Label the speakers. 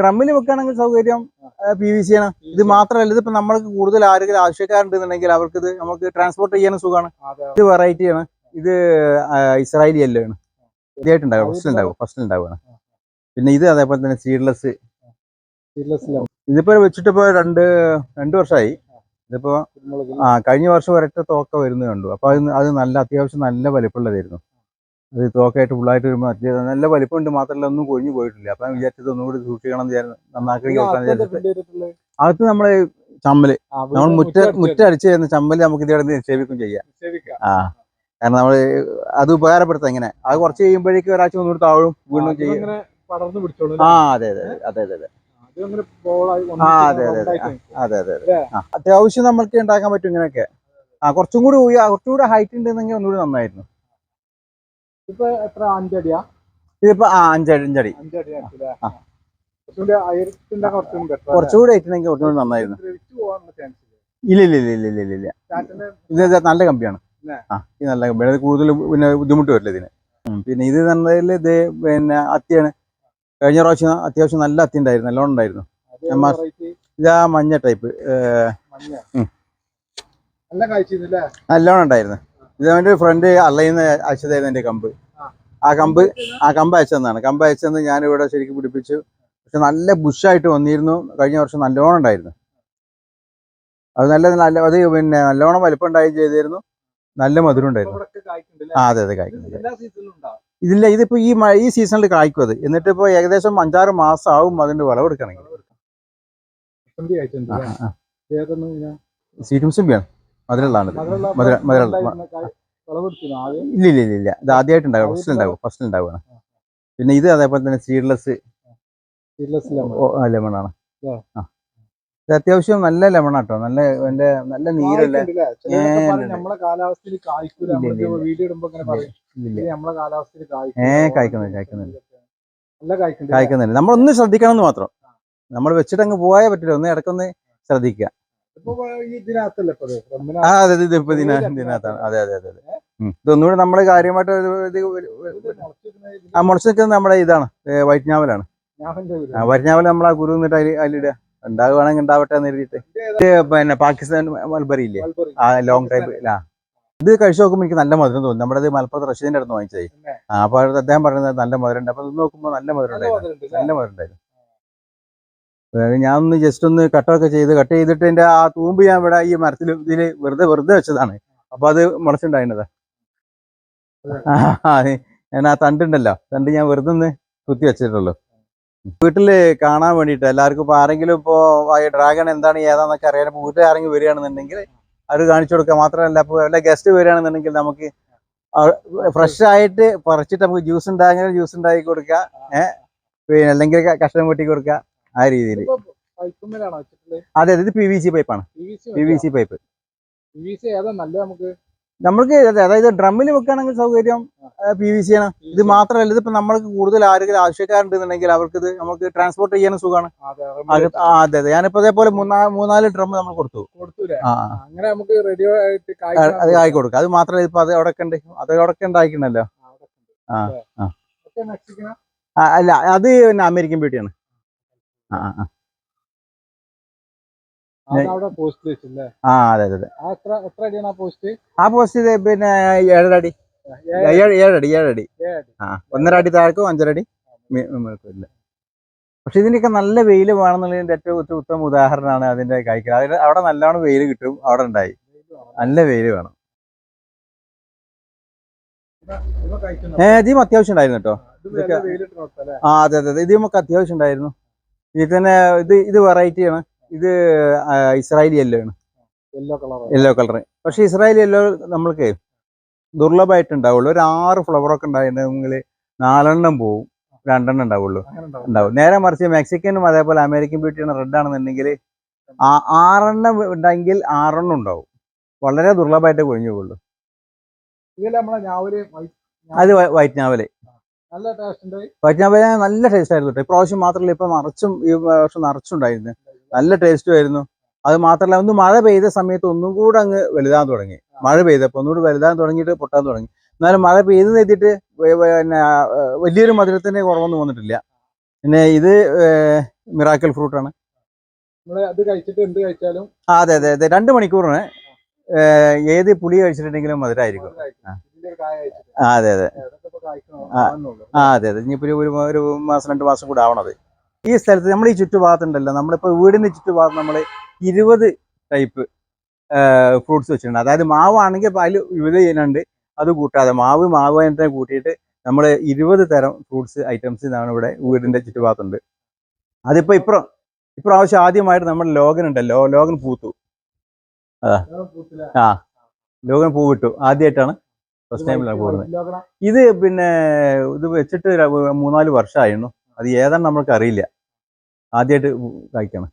Speaker 1: ഡ്രമ്മിൽ വെക്കുകയാണെങ്കിൽ സൗകര്യം P V C ആണ്. ഇത് മാത്രമല്ല ഇതിപ്പോ നമ്മൾക്ക് കൂടുതൽ ആരെങ്കിലും ആവശ്യക്കാരുണ്ടെന്നുണ്ടെങ്കിൽ അവർക്ക് ഇത് നമുക്ക് ട്രാൻസ്പോർട്ട് ചെയ്യാനും സുഖമാണ്. ഇത് വെറൈറ്റി ആണ്. ഇത് ഇസ്രായേലി യെല്ലോ ആണ്. ഇതായിട്ടുണ്ടാവും ഫസ്റ്റ് ഉണ്ടാവും ഫസ്റ്റ് ഉണ്ടാവുകയാണ് പിന്നെ ഇത് അതേപോലെ തന്നെ സീഡ്ലെസ് ഇതിപ്പോ വെച്ചിട്ട് ഇപ്പോ രണ്ട് രണ്ട് വർഷമായി ഇതിപ്പോ ആ കഴിഞ്ഞ വർഷം ഒരൊറ്റ തോക്ക വരുന്നത് കണ്ടു. അപ്പൊ അത് അത് നല്ല അത്യാവശ്യം നല്ല വലിപ്പമുള്ളതായിരുന്നു. അത് തോക്കായിട്ട് ഫുള്ളായിട്ട് വരുമ്പോൾ അത് നല്ല വലിപ്പമുണ്ട്. മാത്രമല്ല ഒന്നും കൊഴിഞ്ഞു പോയിട്ടില്ല. അപ്പൊ വിചാരിച്ചത് ഒന്നുകൂടി സൂക്ഷിക്കണം എന്ന് വിചാരിച്ചു നന്നാക്കി വിചാരിച്ചിട്ട് അകത്ത് നമ്മൾ ചമ്മൽ. നമ്മൾ മുറ്റ മുറ്റ അടിച്ച് തരുന്ന ചമ്മൽ നമുക്ക് ഇതിവിടെ നിക്ഷേപിക്കും ചെയ്യാം. ആ കാരണം നമ്മൾ അത് ഉപകാരപ്പെടുത്താം ഇങ്ങനെ. അത് കുറച്ച് കഴിയുമ്പോഴേക്കും ഒരാഴ്ച ഒന്നുകൂടി താഴും വീണ്ടും ചെയ്യും. ആ അതെ അതെ അതെ അതെ അതെ
Speaker 2: അത്.
Speaker 1: അതെ, അതെ, അതെ. അതെ അതെ അതെ അത്യാവശ്യം നമ്മൾക്ക് ഉണ്ടാക്കാൻ പറ്റും ഇങ്ങനെയൊക്കെ. ആ കുറച്ചും കൂടി കുറച്ചും കൂടി ഹൈറ്റ് ഉണ്ടെന്നെങ്കിൽ ഒന്നുകൂടി നന്നായിരുന്നു.
Speaker 2: ഇപ്പൊ എത്ര? അഞ്ചടിയാ?
Speaker 1: ഇതിപ്പോ ആ അഞ്ചടി അഞ്ചടി.
Speaker 2: അഞ്ചടി ആക്കില്ലേ
Speaker 1: ആ.
Speaker 2: കുറച്ചുകൂടി
Speaker 1: നന്നായിരുന്നു. ഇല്ല? ഇല്ല ഇല്ല ഇല്ല ഇല്ല ഇത് നല്ല കമ്പിയാണ്? ആ ഇത് നല്ല കമ്പിയാണ് കൂടുതൽ പിന്നെ ബുദ്ധിമുട്ട് വരില്ല ഇതിന്. പിന്നെ ഇത് പറഞ്ഞതിൽ ഇത് പിന്നെ അത്തിയാണ്. കഴിഞ്ഞ പ്രാവശ്യം അത്യാവശ്യം നല്ല അത്തി ഉണ്ടായിരുന്നു നല്ലോണം ഉണ്ടായിരുന്നു. ഇതാ മഞ്ഞ ടൈപ്പ്
Speaker 2: നല്ല
Speaker 1: നല്ലോണം ഉണ്ടായിരുന്നു. ഇത് ഫ്രണ്ട് അള്ളയിന്ന് അയച്ചതായിരുന്നു എന്റെ കമ്പ്.
Speaker 2: ആ.
Speaker 1: കമ്പ് ആ കമ്പ് അയച്ചതെന്നാണ് കമ്പ് അയച്ചതെന്ന് ഞാനിവിടെ ശരിക്കും പിടിപ്പിച്ചു. പക്ഷെ നല്ല ബുഷായിട്ട് വന്നിരുന്നു. കഴിഞ്ഞ വർഷം നല്ലോണം ഉണ്ടായിരുന്നു. അത് നല്ല നല്ല അത് പിന്നെ നല്ലോണം വലിപ്പം ഉണ്ടായി ചെയ്തിരുന്നു. നല്ല മധുരം ഉണ്ടായിരുന്നു. ആ? അതെ അതെ കായ്ക്കുന്നുണ്ട്. ഇതില്ല ഇതിപ്പോ ഈ മഴ ഈ സീസണിൽ കായ്ക്കും അത്. എന്നിട്ട് ഇപ്പൊ ഏകദേശം അഞ്ചാറ് മാസം ആവും അതിന്റെ വിളവെടുക്കണമെങ്കിൽ.
Speaker 2: മുസമ്പി
Speaker 1: മധുരമുള്ളതാണ്.
Speaker 2: മധുരമുള്ള
Speaker 1: മധുര മധുര
Speaker 2: ഉണ്ടായിരുന്ന കായ് വിളവെടുക്കുന്നു ആദ്യം?
Speaker 1: ഇല്ല ഇല്ല. ഇല്ല ഇല്ല ഇത് ആദ്യമായിട്ട് ഉണ്ടാകും. ഫസ്റ്റ് ഉണ്ടാകും ഫസ്റ്റ് ഉണ്ടാവുകയാണ് പിന്നെ ഇത് അതേപോലെ തന്നെ സീഡ്ലെസ്
Speaker 2: ലെമണാണ്
Speaker 1: ലെമൺ ആണ്
Speaker 2: ആ.
Speaker 1: ഇത് അത്യാവശ്യം നല്ല ലെമൺ ആട്ടോ നല്ല എന്റെ നല്ല നീരല്ലേ ഏ, കായ്ക്കുന്നില്ല നമ്മളൊന്ന് ശ്രദ്ധിക്കണം എന്ന് മാത്രം. നമ്മൾ വെച്ചിട്ട് അങ്ങ് പോയാൽ പറ്റില്ല ഒന്ന് ഇടക്കൊന്ന് ശ്രദ്ധിക്കുക.
Speaker 2: ഇപ്പൊ ഈ ഇതിനകത്തല്ലേ ഇപ്പൊ ഇത്? റമ്മിനകത്ത്?
Speaker 1: ആ അതെ ഇത് ഇപ്പൊ ഇതിന ഇതിനകത്താണ്. അതെ അതെ അതെ അതെ. ഉം. ഇതൊന്നുകൂടി നമ്മൾ കാര്യമായിട്ട് ആ മുളച്ച് നിൽക്കുന്നത് നമ്മുടെ ഇതാണ്. വൈറ്റ്ഞാവലാണ് വൈറ്റ് ഞാവലാണ്.
Speaker 2: ഞാൻ ചെയ്തില്ല.
Speaker 1: ആ വൈറ്റ് ഞാവൽ നമ്മൾ ആ കുരു നിന്നിട്ട് അതിൽ അതിലിടുക ഉണ്ടാകുവാണെങ്കിൽ ഉണ്ടാവട്ടെ എന്ന് എഴുതിയിട്ട് പിന്നെ പാകിസ്ഥാൻ മൽബറി ഇല്ലേ? ആ ലോങ് ടൈപ്പ് ആ. ഇത് കഴിച്ചു നോക്കുമ്പോൾ എനിക്ക് നല്ല മധുരം തോന്നി നമ്മുടെ ഇത് മലപ്പുറത്ത് റഷീദിന്റെ അടുത്ത്
Speaker 2: വാങ്ങിച്ചതായി?
Speaker 1: ആ അപ്പൊ അദ്ദേഹം പറയുന്നത് നല്ല മധുരം ഉണ്ട് അപ്പൊ ഇത് നോക്കുമ്പോൾ നല്ല മധുരം ഉണ്ടായിരുന്നു? നല്ല മധുരം ഉണ്ടായിരുന്നു. ഞാൻ ഒന്ന് ജസ്റ്റ് ഒന്ന് കട്ടൊക്കെ ചെയ്ത് കട്ട് ചെയ്തിട്ട് എന്റെ ആ തൂമ്പ് ഞാൻ ഇവിടെ ഈ മരത്തിൽ ഇതിൽ വെറുതെ വെറുതെ വെച്ചതാണ്. അപ്പൊ അത് മുളച്ചുണ്ടായിരുന്നത്. ഞാൻ ആ തണ്ടുണ്ടല്ലോ തണ്ട് ഞാൻ വെറുതെ ഒന്ന് കുത്തി വെച്ചിട്ടുള്ളൂ. വീട്ടിൽ കാണാൻ വേണ്ടിട്ട് എല്ലാവർക്കും ഇപ്പൊ ആരെങ്കിലും ഇപ്പോ ഈ ഡ്രാഗൺ എന്താണ് ഏതാന്നൊക്കെ അറിയാൻ ഇപ്പൊ വീട്ടിൽ ആരെങ്കിലും വരികയാണെന്നുണ്ടെങ്കിൽ അത് കാണിച്ചു കൊടുക്കുക. മാത്രമല്ല ഇപ്പോൾ വല്ല ഗസ്റ്റ് വരികയാണെന്നുണ്ടെങ്കിൽ നമുക്ക് ഫ്രഷ് ആയിട്ട് പറിച്ചിട്ട് നമുക്ക് ജ്യൂസ് ഉണ്ടാകുന്ന ജ്യൂസ് ഉണ്ടാക്കി കൊടുക്കുക. ഏഹ് പിന്നെ അല്ലെങ്കിൽ കഷ്ണം വെട്ടി കൊടുക്കുക. ആ രീതിയിൽ? അതെ ഇത് പി വി സി പൈപ്പാണ് പി വി സി പൈപ്പ് നമ്മൾക്ക് അതായത് ഡ്രമ്മിൽ വെക്കുകയാണെങ്കിൽ സൗകര്യം പി വി സി ആണ്. ഇത് മാത്രമല്ല ഇതിപ്പോ നമ്മൾക്ക് കൂടുതൽ ആരെങ്കിലും ആവശ്യക്കാരുണ്ടെന്നുണ്ടെങ്കിൽ അവർക്ക് ഇത് നമുക്ക് ട്രാൻസ്പോർട്ട് ചെയ്യാനും സുഖമാണ്.
Speaker 2: അതെ,
Speaker 1: അതെ ഞാനിപ്പോ അതേപോലെ മൂന്നാ മൂന്നാൽ ഡ്രം നമ്മൾ കൊടുത്തു.
Speaker 2: അങ്ങനെ നമുക്ക് റെഡി ആയിട്ട്
Speaker 1: അത് ആയി കൊടുക്കാം. അത് മാത്രമല്ല ഇപ്പൊ അത് അവിടെ ഉണ്ട് അത് അവിടെ?
Speaker 2: ആ.
Speaker 1: ആ,
Speaker 2: അല്ല
Speaker 1: അത് പിന്നെ അമേരിക്കൻ ബ്യൂട്ടിയാണ് ആ.
Speaker 2: അത്
Speaker 1: അതെ
Speaker 2: ആ പോസ്റ്റ്
Speaker 1: ഇത് പിന്നെ ഏഴര അടി. ഏഴ് ഏഴടി ഏഴടി ആ ഒന്നര അടി താഴേക്കും അഞ്ചര അടി ഇല്ല പക്ഷെ ഇതിനൊക്കെ നല്ല വെയിൽ വേണമെന്നുള്ളതിന്റെ ഏറ്റവും ഉത്ത- ഉത്തമ ഉദാഹരണമാണ് അതിന്റെ കായ്ക്കൽ. അതിന് അവിടെ നല്ലോണം വെയിൽ കിട്ടും അവിടെ ഉണ്ടായി. നല്ല വെയിൽ വേണം. ഏ ഇതിയും അത്യാവശ്യം ഉണ്ടായിരുന്നു കേട്ടോ. ആ അതെ അതെ അതെ. ഇത് നമുക്ക് അത്യാവശ്യം ഉണ്ടായിരുന്നു. ഇതിൽ തന്നെ ഇത് ഇത് വെറൈറ്റിയാണ് ഇത് ഇസ്രായേലി യെല്ലോ ആണ്.
Speaker 2: യെല്ലോ കളർ
Speaker 1: യെല്ലോ കളർ പക്ഷെ ഇസ്രായേലി യെല്ലോ നമ്മൾക്ക് ദുർലഭമായിട്ട് ഉണ്ടാവുള്ളൂ ഒരു ആറ് ഫ്ലവറൊക്കെ ഉണ്ടായിട്ടുണ്ടെങ്കിൽ നാലെണ്ണം പോവും. രണ്ടെണ്ണം ഉണ്ടാവുള്ളൂ.
Speaker 2: ഉണ്ടാവും.
Speaker 1: നേരെ മറിച്ച് മെക്സിക്കനും അതേപോലെ അമേരിക്കൻ ബ്യൂട്ടിയാണ് റെഡ് ആണെന്നുണ്ടെങ്കിൽ ആ ആറെണ്ണം ഉണ്ടെങ്കിൽ ആറെണ്ണം ഉണ്ടാവും. വളരെ ദുർലഭമായിട്ട് കൊഴിഞ്ഞു പോകുള്ളൂ.
Speaker 2: ഞാവൽ
Speaker 1: അത് വൈറ്റ് നാവൽ
Speaker 2: നല്ല ടേസ്റ്റ്
Speaker 1: നല്ല ടേസ്റ്റ് ആയിരുന്നു കേട്ടോ ഇപ്രാവശ്യം മാത്രമല്ല ഇപ്പൊ നിറച്ചും ഈ വർഷം നിറച്ചുണ്ടായിരുന്നു. നല്ല ടേസ്റ്റും ആയിരുന്നു. അത് മാത്രമല്ല ഒന്ന് മഴ പെയ്ത സമയത്ത് ഒന്നും കൂടെ അങ്ങ് വലുതാൻ തുടങ്ങി. മഴ പെയ്തപ്പോൾ ഒന്നുകൂടി വലുതാൻ തുടങ്ങിയിട്ട് പൊട്ടാൻ തുടങ്ങി. എന്നാലും മഴ പെയ്ത് എഴുതിയിട്ട് പിന്നെ വലിയൊരു മധുരത്തിന്റെ കുറവൊന്നും വന്നിട്ടില്ല. പിന്നെ ഇത് മിറാക്കൽ ഫ്രൂട്ടാണ്
Speaker 2: അത് കഴിച്ചിട്ട് എന്ത് കഴിച്ചാലും
Speaker 1: ആ അതെ അതെ അതെ. രണ്ട് മണിക്കൂറിന് ഏത് പുളി കഴിച്ചിട്ടുണ്ടെങ്കിലും മധുരമായിരിക്കും ആ. അതെ അതെ. ആ. അതെ അതെ. ഇനിയിപ്പോൾ ഒരു ഒരു മാസം രണ്ട് മാസം കൂടെ ആവണത്. ഈ സ്ഥലത്ത് നമ്മൾ ഈ ചുറ്റുഭാഗത്തുണ്ടല്ലോ നമ്മളിപ്പോൾ വീടിന്റെ ചുറ്റുഭാഗത്ത് നമ്മൾ ഇരുപത് ടൈപ്പ് ഫ്രൂട്ട്സ് വെച്ചിട്ടുണ്ട്. അതായത് മാവാണെങ്കിൽ പാൽ അതിൽ വിവിധ ഇനമുണ്ട് അത് കൂട്ടാതെ മാവ് മാവ് തന്നെ കൂട്ടിയിട്ട് നമ്മൾ ഇരുപത് തരം ഫ്രൂട്ട്സ് ഐറ്റംസ് ഇതാണ് ഇവിടെ വീടിന്റെ ചുറ്റുഭാഗത്തുണ്ട്. അതിപ്പോൾ ഇപ്രാ ഇപ്രാവശ്യം ആദ്യമായിട്ട് നമ്മുടെ ലോഗൻ ഉണ്ടല്ലോ ലോഗൻ പൂത്തു.
Speaker 2: ആ. ലോകൻ
Speaker 1: ലോഗൻ പൂ വിട്ടു. ആദ്യമായിട്ടാണ് ഫസ്റ്റ് ടൈമിലാണ് കൂടുന്നത്. ഇത് പിന്നെ ഇത് വെച്ചിട്ട് മൂന്നാൽ വർഷമായിരുന്നു. അത് ഏതാണ് നമ്മൾക്ക് അറിയില്ല. ആദ്യമായിട്ട് കഴിക്കണം